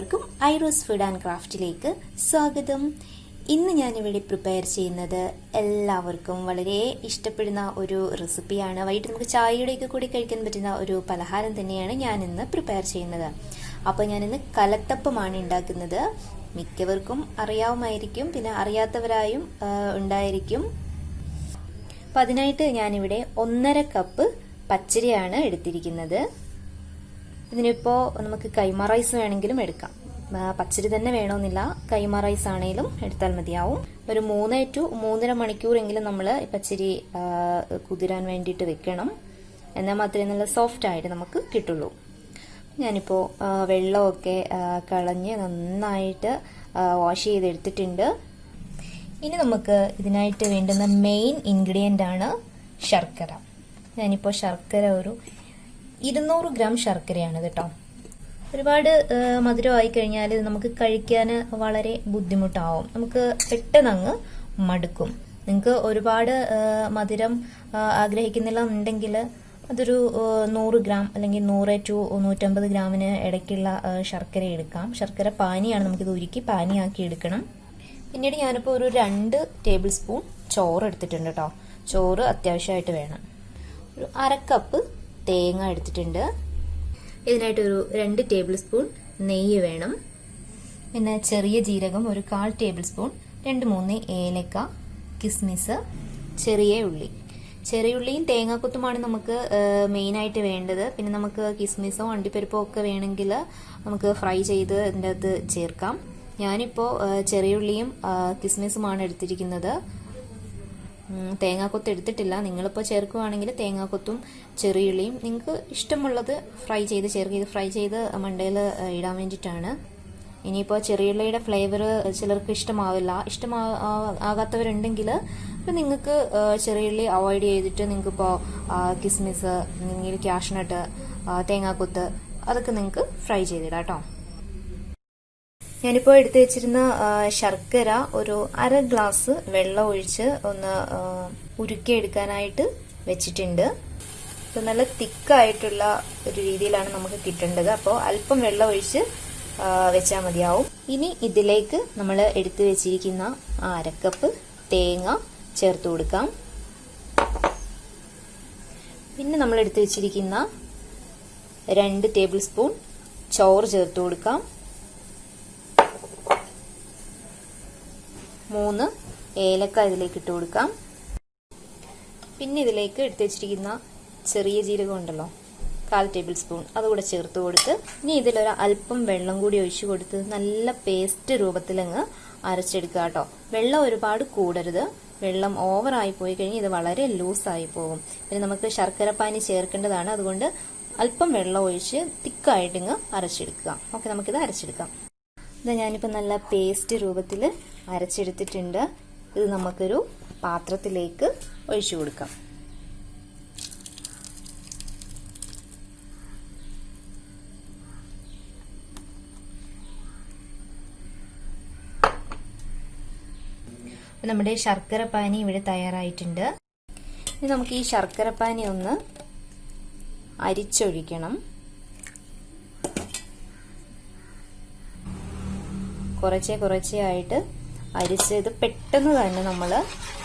എല്ലാവർക്കും ഐറോസ് food and ക്രാഫ്റ്റിലേക്ക് സ്വാഗതം. ഇന്ന് ഞാനിവിടെ പ്രിപ്പയർ ചെയ്യുന്നത് എല്ലാവർക്കും വളരെ ഇഷ്ടപ്പെടുന്ന ഒരു റെസിപ്പിയാണ്. വൈകിട്ട് നമുക്ക് ചായയുടെയൊക്കെ കൂടി കഴിക്കാൻ പറ്റുന്ന ഒരു പലഹാരം തന്നെയാണ് ഞാൻ ഇന്ന് പ്രിപ്പയർ ചെയ്യുന്നത്. അപ്പോൾ ഞാനിന്ന് കലത്തപ്പമാണ് ഉണ്ടാക്കുന്നത്. മിക്കവർക്കും അറിയാവുമായിരിക്കും പിന്നെ അറിയാത്തവരായും ഉണ്ടായിരിക്കും. അപ്പം അതിനായിട്ട് ഞാനിവിടെ ഒന്നര കപ്പ് പച്ചരിയാണ് എടുത്തിരിക്കുന്നത്. ഇതിനിപ്പോൾ നമുക്ക് കൈമ റൈസ് വേണമെങ്കിലും എടുക്കാം. പച്ചരി തന്നെ വേണമെന്നില്ല കൈമ റൈസ് ആണെങ്കിലും എടുത്താൽ മതിയാവും. ഒരു മൂന്ന് ടു മൂന്നര മണിക്കൂറെങ്കിലും നമ്മൾ പച്ചരി കുതിരാൻ വേണ്ടിയിട്ട് വെക്കണം. എന്നാൽ മാത്രമേ നല്ല സോഫ്റ്റ് ആയിട്ട് നമുക്ക് കിട്ടുള്ളൂ. ഞാനിപ്പോൾ വെള്ളമൊക്കെ കളഞ്ഞ് നന്നായിട്ട് വാഷ് ചെയ്തെടുത്തിട്ടുണ്ട്. ഇനി നമുക്ക് ഇതിനായിട്ട് വേണ്ടുന്ന മെയിൻ ഇൻഗ്രീഡിയന്റ് ആണ് ശർക്കര. ഞാനിപ്പോൾ ശർക്കര ഒരു ഇരുന്നൂറ് ഗ്രാം ശർക്കരയാണ് കേട്ടോ. ഒരുപാട് മധുരമായി കഴിഞ്ഞാൽ നമുക്ക് കഴിക്കാൻ വളരെ ബുദ്ധിമുട്ടാവും. നമുക്ക് പെട്ടെന്ന് അങ്ങ് മടുക്കും. നിങ്ങൾക്ക് ഒരുപാട് മധുരം ആഗ്രഹിക്കുന്നില്ല എന്നുണ്ടെങ്കിൽ അതൊരു നൂറ് ഗ്രാം അല്ലെങ്കിൽ നൂറ് ടു നൂറ്റമ്പത് ഗ്രാമിന് ഇടയ്ക്കുള്ള ശർക്കര എടുക്കാം. ശർക്കര പാനിയാണ് നമുക്കിത് ഉരുക്കി പാനിയാക്കി എടുക്കണം. പിന്നീട് ഞാനിപ്പോൾ ഒരു രണ്ട് ടേബിൾ സ്പൂൺ ചോറ് എടുത്തിട്ടുണ്ട് കേട്ടോ. ചോറ് അത്യാവശ്യമായിട്ട് വേണം. ഒരു അര കപ്പ് തേങ്ങ എടുത്തിട്ടുണ്ട്. ഇതിനായിട്ടൊരു രണ്ട് ടേബിൾ സ്പൂൺ നെയ്യ് വേണം. പിന്നെ ചെറിയ ജീരകം ഒരു കാൽ ടേബിൾ സ്പൂൺ രണ്ട് മൂന്ന് ഏലക്ക കിസ്മിസ് ചെറിയ ഉള്ളി. ചെറിയ ഉള്ളിയും തേങ്ങാക്കൊത്തുമാണ് നമുക്ക് മെയിനായിട്ട് വേണ്ടത്. പിന്നെ നമുക്ക് കിസ്മിസോ അണ്ടിപ്പരിപ്പോ ഒക്കെ വേണമെങ്കിൽ നമുക്ക് ഫ്രൈ ചെയ്ത് ഇതിന്റെ അകത്ത് ചേർക്കാം ഞാനിപ്പോൾ ചെറിയ ഉള്ളിയും കിസ്മിസുമാണ് എടുത്തിരിക്കുന്നത്. തേങ്ങാക്കൊത്ത് എടുത്തിട്ടില്ല. നിങ്ങളിപ്പോൾ ചേർക്കുകയാണെങ്കിൽ തേങ്ങാക്കൊത്തും ചെറിയുള്ളിയും. നിങ്ങൾക്ക് ഇഷ്ടമുള്ളത് ഫ്രൈ ചെയ്ത് ചേർക്കുക ഇത് ഫ്രൈ ചെയ്ത് മണ്ടയിൽ ഇടാൻ വേണ്ടിയിട്ടാണ്. ഇനിയിപ്പോൾ ചെറിയുള്ളിയുടെ ഫ്ലേവർ ചിലർക്ക് ഇഷ്ടമാവില്ല. ഇഷ്ടമാ ആകാത്തവരുണ്ടെങ്കിൽ ഇപ്പം നിങ്ങൾക്ക് ചെറിയുള്ളി അവോയ്ഡ് ചെയ്തിട്ട് നിങ്ങൾക്കിപ്പോൾ കിസ്മിസ് അല്ലെങ്കിൽ ക്യാഷ്നട്ട് തേങ്ങാക്കൊത്ത് അതൊക്കെ നിങ്ങൾക്ക് ഫ്രൈ ചെയ്തിടാം കേട്ടോ. ഞാനിപ്പോൾ എടുത്തു വെച്ചിരുന്ന ശർക്കര ഒരു അര ഗ്ലാസ് വെള്ളം ഒഴിച്ച് ഒന്ന് ഉരുക്കി ഉരുക്കിയെടുക്കാനായിട്ട് വെച്ചിട്ടുണ്ട്. അപ്പോൾ നല്ല തിക്കായിട്ടുള്ള ഒരു രീതിയിലാണ് നമുക്ക് കിട്ടേണ്ടത്. അപ്പോൾ അല്പം വെള്ളം ഒഴിച്ച് വെച്ചാൽ മതിയാവും. ഇനി ഇതിലേക്ക് നമ്മൾ എടുത്തു വെച്ചിരിക്കുന്ന അരക്കപ്പ് തേങ്ങ ചേർത്ത് കൊടുക്കാം. പിന്നെ നമ്മൾ എടുത്തു വെച്ചിരിക്കുന്ന രണ്ട് ടേബിൾ സ്പൂൺ ചോറ് ചേർത്ത് കൊടുക്കാം. മൂന്ന് ഏലക്ക ഇതിലേക്ക് ഇട്ട് കൊടുക്കാം. പിന്നെ ഇതിലേക്ക് എടുത്തു വെച്ചിരിക്കുന്ന ചെറിയ ജീരകം ഉണ്ടല്ലോ കാൽ ടേബിൾ സ്പൂൺ അതുകൂടെ ചേർത്ത് കൊടുത്ത് ഇനി ഇതിലൊരു അല്പം വെള്ളം കൂടി ഒഴിച്ചു കൊടുത്ത് നല്ല പേസ്റ്റ് രൂപത്തിലങ്ങ് അരച്ചെടുക്കുക കേട്ടോ. വെള്ളം ഒരുപാട് കൂടരുത്. വെള്ളം ഓവറായി പോയി കഴിഞ്ഞാൽ ഇത് വളരെ ലൂസായി പോകും. പിന്നെ നമുക്ക് ശർക്കരപ്പാനി ചേർക്കേണ്ടതാണ്. അതുകൊണ്ട് അല്പം വെള്ളം ഒഴിച്ച് തിക്കായിട്ടിങ്ങ് അരച്ചെടുക്കുക. ഓക്കെ നമുക്കിത് അരച്ചെടുക്കാം. ഇത് ഞാനിപ്പോൾ നല്ല പേസ്റ്റ് രൂപത്തിൽ അരച്ചെടുത്തിട്ടുണ്ട്. ഇത് നമുക്കൊരു പാത്രത്തിലേക്ക് ഒഴിച്ചു കൊടുക്കാം. നമ്മുടെ ശർക്കര പാനി ഇവിടെ തയ്യാറായിട്ടുണ്ട്. ഇനി നമുക്ക് ഈ ശർക്കര പാനി ഒന്ന് അരിച്ചൊഴിക്കണം. കുറച്ചേ കുറച്ചേ ആയിട്ട് അരിച്ച് ഇത് പെട്ടെന്ന് തന്നെ നമ്മൾ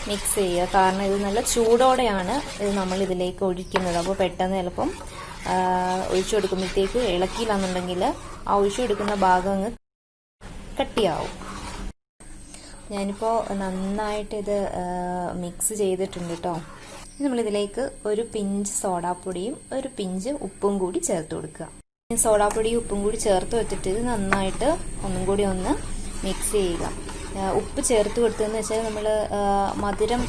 മിക്സ് ചെയ്യുക. കാരണം ഇത് നല്ല ചൂടോടെയാണ് ഇത് നമ്മൾ ഇതിലേക്ക് ഒഴിക്കുന്നത്. അപ്പോൾ പെട്ടെന്ന് ചിലപ്പം ഒഴിച്ചു കൊടുക്കുമ്പോഴത്തേക്ക് ഇളക്കിയില്ലാന്നുണ്ടെങ്കിൽ ആ ഒഴിച്ചു കൊടുക്കുന്ന ഭാഗം അങ്ങ് കട്ടിയാവും. ഞാനിപ്പോൾ നന്നായിട്ട് ഇത് മിക്സ് ചെയ്തിട്ടുണ്ട് കേട്ടോ നമ്മളിതിലേക്ക് ഒരു പിഞ്ച് സോഡാപ്പൊടിയും ഒരു പിഞ്ച് ഉപ്പും കൂടി ചേർത്ത് കൊടുക്കുക. സോഡാപ്പൊടിയും ഉപ്പും കൂടി ചേർത്ത് വെച്ചിട്ട് ഇത് നന്നായിട്ട് ഒന്നും കൂടി ഒന്ന് മിക്സ് ചെയ്യുക. ഉപ്പ് ചേർത്ത് കൊടുത്തതെന്ന് വെച്ചാൽ നമ്മൾ മധുരം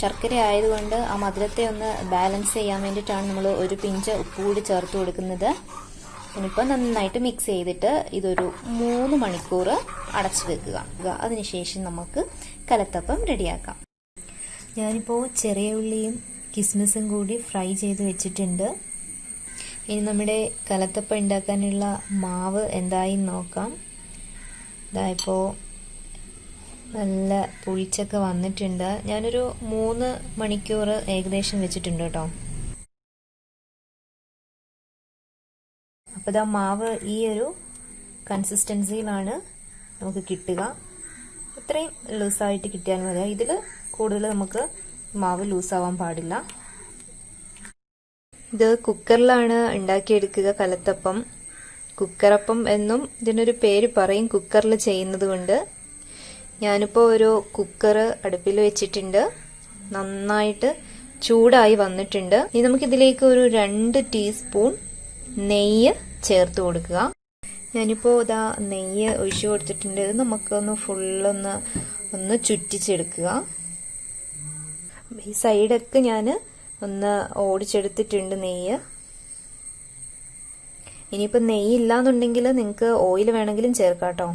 ശർക്കര ആയതുകൊണ്ട് ആ മധുരത്തെ ഒന്ന് ബാലൻസ് ചെയ്യാൻ വേണ്ടിയിട്ടാണ് നമ്മൾ ഒരു പിഞ്ച് ഉപ്പ് കൂടി ചേർത്ത് കൊടുക്കുന്നത്. ഇനിയിപ്പോൾ നന്നായിട്ട് മിക്സ് ചെയ്തിട്ട് ഇതൊരു മൂന്ന് മണിക്കൂർ അടച്ചു വെക്കുക. അതിനുശേഷം നമുക്ക് കലത്തപ്പം റെഡിയാക്കാം. ഞാനിപ്പോൾ ചെറിയ ഉള്ളിയും കിസ്മിസും കൂടി ഫ്രൈ ചെയ്ത് വെച്ചിട്ടുണ്ട്. ഇനി നമ്മുടെ കലത്തപ്പം ഉണ്ടാക്കാനുള്ള മാവ് എന്തായി നോക്കാം. ഇതായിപ്പോൾ നല്ല പുളിച്ചൊക്കെ വന്നിട്ടുണ്ട്. ഞാനൊരു മൂന്ന് മണിക്കൂർ ഏകദേശം വെച്ചിട്ടുണ്ട് കേട്ടോ. അപ്പോൾ ഇതാ മാവ് ഈ ഒരു കൺസിസ്റ്റൻസിയിലാണ് നമുക്ക് കിട്ടുക. ഇത്രയും ലൂസായിട്ട് കിട്ടിയാൽ മതി. ഇതിൽ കൂടുതൽ നമുക്ക് മാവ് ലൂസാവാൻ പാടില്ല. ഇത് കുക്കറിലാണ് ഉണ്ടാക്കിയെടുക്കുക കലത്തപ്പം. കുക്കറപ്പം എന്നും ഇതിനൊരു പേര് പറയും കുക്കറിൽ ചെയ്യുന്നത് കൊണ്ട്. ഞാനിപ്പോൾ ഒരു കുക്കർ അടുപ്പിൽ വെച്ചിട്ടുണ്ട്. നന്നായിട്ട് ചൂടായി വന്നിട്ടുണ്ട്. ഇനി നമുക്കിതിലേക്ക് ഒരു രണ്ട് ടീസ്പൂൺ നെയ്യ് ചേർത്ത് കൊടുക്കുക. ഞാനിപ്പോൾ ഇതാ നെയ്യ് ഒഴിച്ചു കൊടുത്തിട്ടുണ്ട്. ഇത് നമുക്കൊന്ന് ഫുള്ളൊന്ന് ഒന്ന് ചുറ്റിച്ചെടുക്കുക. ഈ സൈഡൊക്കെ ഞാൻ ഒന്ന് ഓടിച്ചെടുത്തിട്ടുണ്ട് നെയ്യ്. ഇനിയിപ്പോൾ നെയ്യ് ഇല്ലാന്നുണ്ടെങ്കിൽ നിങ്ങൾക്ക് ഓയിൽ വേണമെങ്കിലും ചേർക്കാം കേട്ടോ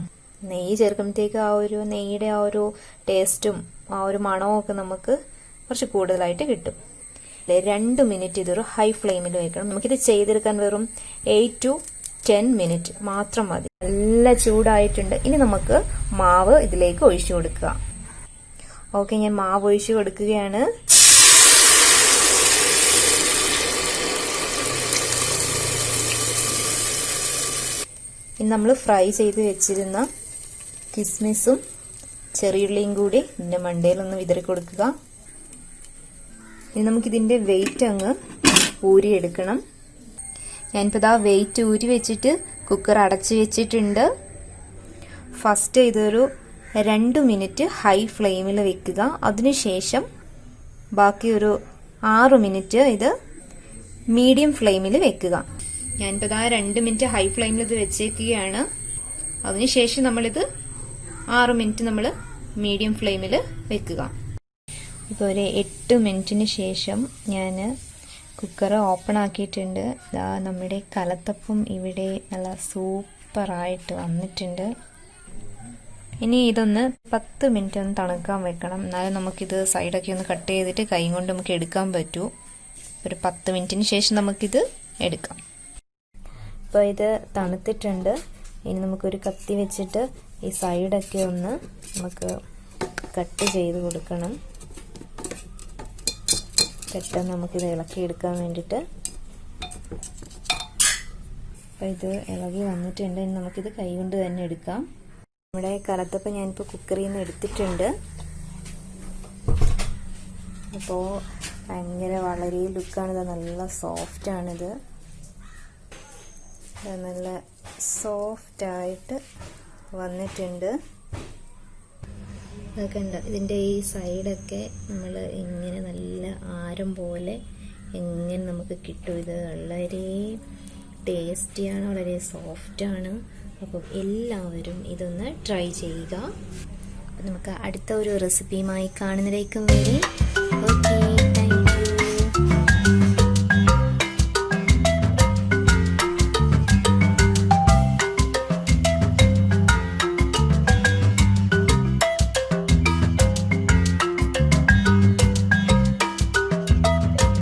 നെയ്യ് ചേർക്കുമ്പോഴത്തേക്ക് ആ ഒരു നെയ്യുടെ ആ ഒരു ടേസ്റ്റും ആ ഒരു മണവും ഒക്കെ നമുക്ക് കുറച്ച് കൂടുതലായിട്ട് കിട്ടും. രണ്ട് മിനിറ്റ് ഇതൊരു ഹൈ ഫ്ലെയിമിൽ വെക്കണം. നമുക്കിത് ചെയ്തെടുക്കാൻ വെറും എയ്റ്റ് ടു ടെൻ മിനിറ്റ് മാത്രം മതി. നല്ല ചൂടായിട്ടുണ്ട്. ഇനി നമുക്ക് മാവ് ഇതിലേക്ക് ഒഴിച്ചു കൊടുക്കുക. ഓക്കെ ഞാൻ മാവ് ഒഴിച്ചു കൊടുക്കുകയാണ്. ഇനി നമ്മൾ ഫ്രൈ ചെയ്ത് വെച്ചിരുന്ന കിസ്മിസും ചെറിയുള്ളിയും കൂടി ഇതിന്റെ മണ്ടയിലൊന്ന് വിതറി കൊടുക്കുക. ഇനി നമുക്കിതിന്റെ വെയിറ്റ് അങ്ങ് ഊരിയെടുക്കണം. ഞാനിപ്പോൾ ഇതാ വെയിറ്റ് ഊരി വെച്ചിട്ട് കുക്കർ അടച്ച് വെച്ചിട്ടുണ്ട്. ഫസ്റ്റ് ഇതൊരു രണ്ട് മിനിറ്റ് ഹൈ ഫ്ലെയിമിൽ വെക്കുക. അതിനുശേഷം ബാക്കി ഒരു ആറ് മിനിറ്റ് ഇത് മീഡിയം ഫ്ലെയിമിൽ വെക്കുക. ഞാനിപ്പോൾ ഇതാ രണ്ട് മിനിറ്റ് ഹൈ ഫ്ലെയിമിൽ ഇത് വെച്ചേക്കുകയാണ്. അതിനുശേഷം നമ്മളിത് ആറ് മിനിറ്റ് നമ്മൾ മീഡിയം ഫ്ലെയിമിൽ വെക്കുക. ഇപ്പോൾ ഒരു എട്ട് മിനിറ്റിന് ശേഷം ഞാൻ കുക്കർ ഓപ്പൺ ആക്കിയിട്ടുണ്ട്. ഇതാ നമ്മുടെ കലത്തപ്പം ഇവിടെ നല്ല സൂപ്പറായിട്ട് വന്നിട്ടുണ്ട്. ഇനി ഇതൊന്ന് പത്ത് മിനിറ്റ് ഒന്ന് തണുക്കാൻ വെക്കണം. എന്നാലും നമുക്കിത് സൈഡൊക്കെ ഒന്ന് കട്ട് ചെയ്തിട്ട് കൈ കൊണ്ട് നമുക്ക് എടുക്കാൻ പറ്റൂ. ഒരു പത്ത് മിനിറ്റിന് ശേഷം നമുക്കിത് എടുക്കാം. ഇപ്പോൾ ഇത് തണുത്തിട്ടുണ്ട്. ഇനി നമുക്കൊരു കത്തി വെച്ചിട്ട് ഈ സൈഡൊക്കെ ഒന്ന് നമുക്ക് കട്ട് ചെയ്ത് കൊടുക്കണം. പെട്ടെന്ന് നമുക്കിത് ഇളക്കിയെടുക്കാൻ വേണ്ടിയിട്ട്. അപ്പോൾ ഇത് ഇളകി വന്നിട്ടുണ്ട്. ഇനി നമുക്കിത് കൈ കൊണ്ട് തന്നെ എടുക്കാം. നമ്മുടെ കലത്തപ്പം ഞാനിപ്പോൾ കുക്കറിൽ നിന്ന് എടുത്തിട്ടുണ്ട്. അപ്പോൾ ഭയങ്കര വളരെ ലുക്കാണിത് നല്ല സോഫ്റ്റാണിത് നല്ല സോഫ്റ്റായിട്ട് വന്നിട്ടുണ്ട്. അതൊക്കെ ഉണ്ട് ഇതിന്റെ ഈ സൈഡൊക്കെ നമ്മൾ ഇങ്ങനെ നല്ല ആരം പോലെ എങ്ങനെ നമുക്ക് കിട്ടും. ഇത് വളരെ ടേസ്റ്റിയാണ് വളരെ സോഫ്റ്റാണ്. അപ്പം എല്ലാവരും ഇതൊന്ന് ട്രൈ ചെയ്യുക. നമുക്ക് അടുത്ത ഒരു റെസിപ്പിയുമായി കാണുന്നതിലേക്കും വരെ.